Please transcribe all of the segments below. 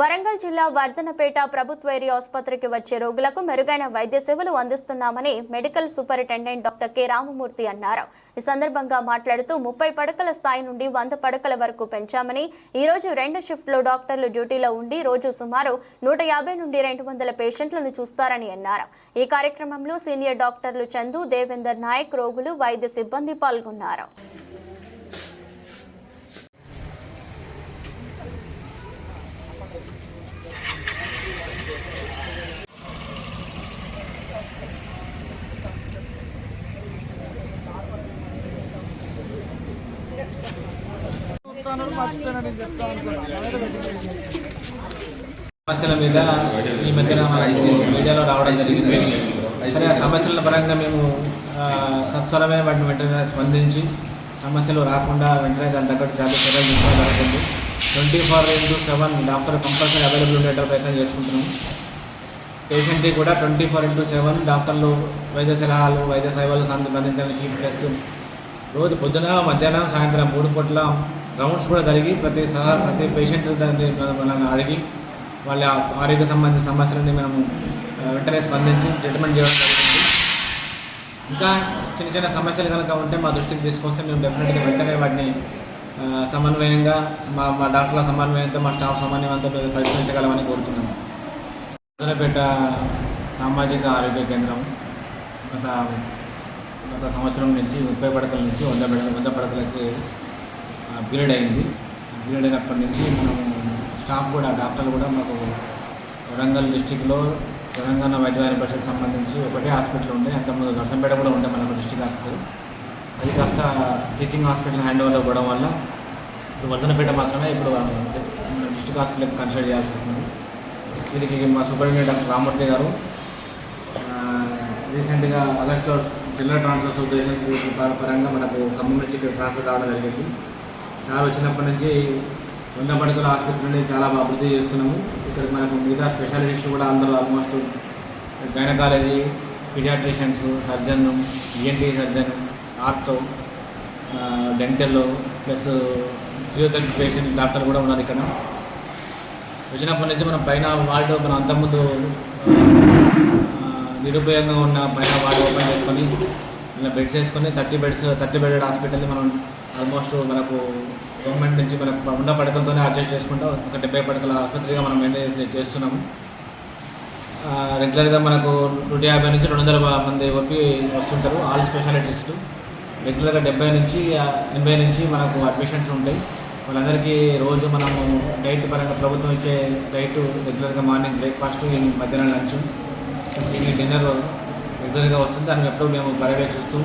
వరంగల్ జిల్లా వర్ధనపేట ప్రభుత్వ ఏరియా ఆసుపత్రికి వచ్చే రోగులకు మెరుగైన వైద్య సేవలు అందిస్తున్నామని medical superintendent doctor K Ramamurthy అన్నారు. ఈ సందర్భంగా మాట్లాడుతూ ముప్పై పడకల స్థాయి నుండి వంద పడకల వరకు పెంచామని ఈ రోజు రెండు షిఫ్ట్లో డాక్టర్లు డ్యూటీలో ఉండి రోజు సుమారు నూట యాభై నుండి రెండు వందల పేషెంట్లను చూస్తారని అన్నారు. ఈ కార్యక్రమంలో సీనియర్ డాక్టర్లు చందు దేవేందర్ నాయక్ రోగులు వైద్య సిబ్బంది పాల్గొన్నారు. సమస్యల మీద ఈ మధ్యన మీడియాలో రావడం జరిగింది. సరే ఆ సమస్యల పరంగా మేము తత్సరమే వాటిని వెంటనే స్పందించి సమస్యలు రాకుండా వెంటనే దాని తగ్గట్టు చాలా చర్యలు జరుగుతుంది twenty four into seven doctor compulsory available ఉండేటట్టు ప్రయత్నం చేసుకుంటున్నాం. పేషెంట్కి కూడా ట్వంటీ ఫోర్ ఇంటూ సెవెన్ డాక్టర్లు వైద్య సలహాలు వైద్య సేవలు సంబంధించడానికి ప్లస్ రోజు పొద్దున మధ్యాహ్నం సాయంత్రం మూడు పూట్ల రౌండ్స్ కూడా జరిగి ప్రతి సహా ప్రతి పేషెంట్ మనల్ని అడిగి వాళ్ళ ఆరోగ్య సంబంధించిన సమస్యలని మనము వెంటనే స్పందించి ట్రీట్మెంట్ చేయడం జరుగుతుంది. ఇంకా చిన్న చిన్న సమస్యలు కనుక ఉంటే మా దృష్టికి తీసుకొస్తే మేము డెఫినెట్గా వెంటనే వాటిని సమన్వయంగా మా మా డాక్టర్ల సమన్వయంతో మా స్టాఫ్ సమన్వయంతో ప్రయత్నించగలమని కోరుతున్నాము. మొదలపేట సామాజిక ఆరోగ్య కేంద్రం గత గత సంవత్సరం నుంచి ముప్పై పడకల నుంచి వంద పడకల వంద పడకలకి పీరియడ్ అయింది. పీరియడ్ అయినప్పటి నుంచి మనం స్టాఫ్ కూడా డాక్టర్లు కూడా మాకు వరంగల్ డిస్టిక్లో తెలంగాణ వైద్య పరిషత్ సంబంధించి ఒకటే హాస్పిటల్ ఉండే అంతకుముందు నర్సంపేట కూడా ఉండే మనకు డిస్టిక్ హాస్పిటల్. అది కాస్త టీచింగ్ హాస్పిటల్ హ్యాండ్ ఓవర్ అవ్వడం వల్ల ఇప్పుడు వందనపేట మాత్రమే ఇప్పుడు డిస్ట్రిక్ట్ హాస్పిటల్కి కన్సల్ట్ చేయాల్సి వస్తుంది. దీనికి మా సూపరింటెండెంట్ డాక్టర్ రామూర్తి గారు రీసెంట్గా ఆగస్టులో జిల్లా ట్రాన్స్ఫర్స్ ఉద్దేశం పరంగా మనకు ఖమ్మం నుంచి ఇక్కడ ట్రాన్స్ఫర్ కావడం జరిగింది. సార్ వచ్చినప్పటి నుంచి వంద పడకల ఆసుపత్రిని చాలా అభివృద్ధి చేస్తున్నాము. ఇక్కడ మనకు మిగతా స్పెషాలిస్టులు కూడా అందరూ almost gynaecology paediatricians surgeon ENT surgeon ortho dental plus physiotherapy patient doctor కూడా ఉన్నారు ఇక్కడ. వచ్చినప్పటి నుంచి మనం పైన వార్డు మనం అంతకుముందు నిరుపయోగంగా ఉన్న పైన వార్డు ఓపెన్ చేసుకొని ఇలా బెడ్స్ వేసుకొని థర్టీ బెడ్స్ థర్టీ బెడెడ్ హాస్పిటల్ని మనం ఆల్మోస్ట్ మనకు గవర్నమెంట్ నుంచి మనకు ఉన్న పడకలతోనే అడ్జస్ట్ చేసుకుంటూ ఒక డెబ్బై పడకల ఆసుపత్రిగా మనం మెయింటైన్ చేస్తున్నాము. రెగ్యులర్గా మనకు నూట యాభై నుంచి రెండు వందల మంది వరకు వస్తుంటారు ఆల్ స్పెషాలిటీస్టు. రెగ్యులర్గా డెబ్బై నుంచి ఎనభై నుంచి మనకు అడ్మిషన్స్ ఉంటాయి. వాళ్ళందరికీ రోజు మనము డైట్ పరంగా ప్రభుత్వం ఇచ్చే డైట్ రెగ్యులర్గా మార్నింగ్ బ్రేక్ఫాస్ట్ ఈవినింగ్ మధ్యాహ్నం లంచ్. ప్లస్ ఈవినింగ్ డిన్నర్ రెగ్యులర్గా వస్తుంది. దాన్ని ఎప్పుడూ మేము పర్యవేక్షిస్తూ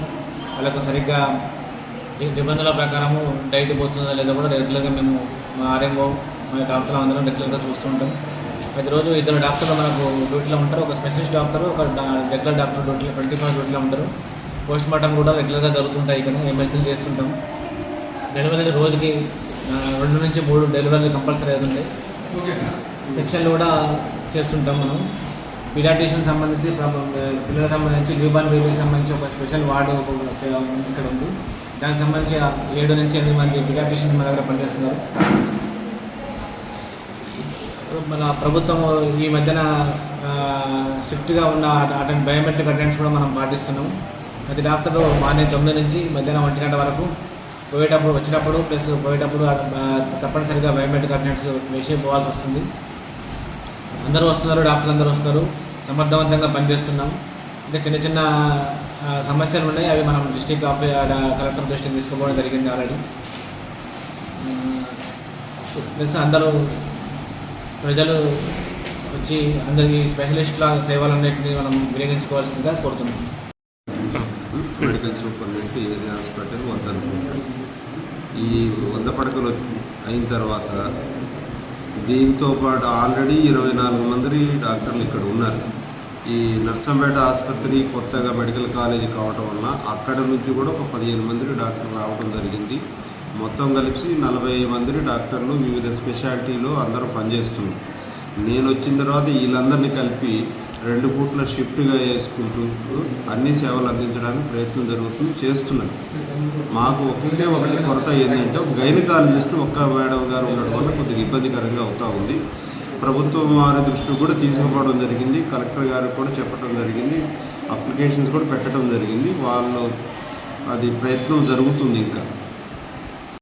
వాళ్ళకు సరిగ్గా నిబంధనల ప్రకారము డైట్ పోతుందా లేదో కూడా రెగ్యులర్గా మేము మా ఆర్ఎంఓ మా డాక్టర్లు అందరం రెగ్యులర్గా చూస్తుంటాం ప్రతిరోజు ఇద్దరు డాక్టర్లు మనకు డ్యూటీలో ఉంటారు. ఒక స్పెషలిస్ట్ డాక్టర్ ఒక రెగ్యులర్ డాక్టర్ డ్యూటీలో ట్వంటీ ఫోర్ డ్యూటీలో ఉంటారు. పోస్ట్ మార్టం కూడా రెగ్యులర్గా జరుగుతుంటాయి. ఇక్కడ ఎమ్మెల్సీలు చేస్తుంటాం. డెలివరీ రోజుకి రెండు నుంచి మూడు డెలివరీలు కంపల్సరీ అవుతుంటాయి సెక్షన్లు కూడా చేస్తుంటాం మనం. పిలాటిషన్ సంబంధించి పిల్లలకు సంబంధించి న్యూబార్న్ బేబీకి సంబంధించి ఒక స్పెషల్ వార్డు ఇక్కడ ఉంది. దానికి సంబంధించి ఏడు నుంచి ఎనిమిది మంది పిలాటిషన్ మన దగ్గర పనిచేస్తున్నారు. మన ప్రభుత్వం ఈ మధ్యన స్ట్రిక్ట్గా ఉన్న అటెండ్ బయోమెట్రిక్ అటెండెన్స్ కూడా మనం పాటిస్తున్నాం. ప్రతి డాక్టర్ మార్నింగ్ తొమ్మిది నుంచి మధ్యాహ్నం ఒంటి గంట వరకు పోయేటప్పుడు వచ్చినప్పుడు ప్లస్ పోయేటప్పుడు తప్పనిసరిగా బయోమెట్రిక్ అటెండెన్స్ వేసి పోవాల్సి వస్తుంది. అందరూ వస్తున్నారు డాక్టర్లు అందరూ వస్తారు. సమర్థవంతంగా పనిచేస్తున్నాం. ఇంకా చిన్న చిన్న సమస్యలు ఉన్నాయి. అవి మనం డిస్టిక్ ఆఫ్ కలెక్టర్ దృష్టికి తీసుకోవడం జరిగింది ఆల్రెడీ. ప్లస్ అందరూ ప్రజలు వచ్చి అందరికీ స్పెషలిస్టుల సేవలన్నింటినీ మనం వినియోగించుకోవాల్సిందిగా కోరుతున్నాం. మెడికల్ సూపరింటెండెంట్ ఏరియా హాస్పిటల్ వంద ఈ వంద పడకలు అయిన తర్వాత దీంతో పాటు ఆల్రెడీ ఇరవై నాలుగు మంది డాక్టర్లు ఇక్కడ ఉన్నారు. ఈ నర్సంపేట ఆసుపత్రి కొత్తగా మెడికల్ కాలేజీ కావటం వలన అక్కడ నుంచి కూడా ఒక పదిహేను మంది డాక్టర్లు రావడం జరిగింది. మొత్తం కలిసి నలభై మంది డాక్టర్లు వివిధ స్పెషాలిటీలో అందరూ పనిచేస్తున్నారు. నేను వచ్చిన తర్వాత వీళ్ళందరినీ కలిపి రెండు పూట్ల షిఫ్ట్గా వేసుకుంటూ అన్ని సేవలు అందించడానికి ప్రయత్నం జరుగుతుంది చేస్తున్నారు. మాకు ఒకటే ఒకటి కొరత ఏంటంటే ఒక గైనకాలజిస్ట్ ఒక్క మేడం గారు ఉండడం వల్ల కొద్దిగా ఇబ్బందికరంగా అవుతూ ఉంది. ప్రభుత్వం వారి దృష్టికి కూడా తీసుకోవడం జరిగింది. కలెక్టర్ గారికి కూడా చెప్పడం జరిగింది. అప్లికేషన్స్ కూడా పెట్టడం జరిగింది. వాళ్ళు అది ప్రయత్నం జరుగుతుంది ఇంకా.